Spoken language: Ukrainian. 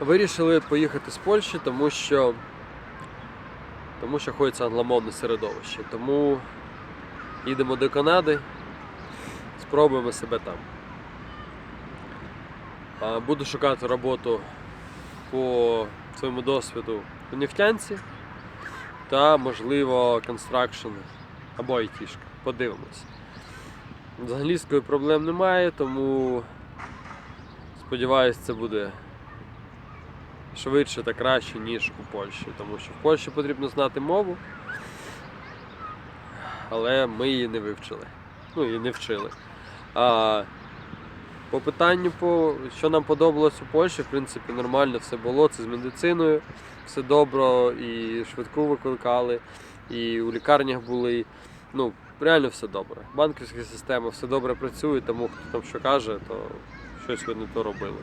Вирішили поїхати з Польщі, тому що тому що хочеться англомовне середовище. Тому їдемо до Канади, спробуємо себе там. Буду шукати роботу по своєму досвіду у нефтянці та, можливо, констракшн або айтішка. Подивимось. З англійською проблем немає, тому сподіваюся, це буде швидше та краще, ніж у Польщі. Тому що в Польщі потрібно знати мову, але ми її не вивчили. Ну і не вчили. А по питанню, по, що нам подобалось у Польщі, в принципі, нормально все було. Це з медициною, все добре, і швидку викликали, і у лікарнях були. Ну, реально все добре. Банківська система все добре працює, тому хто там що каже, то щось ви не то робили.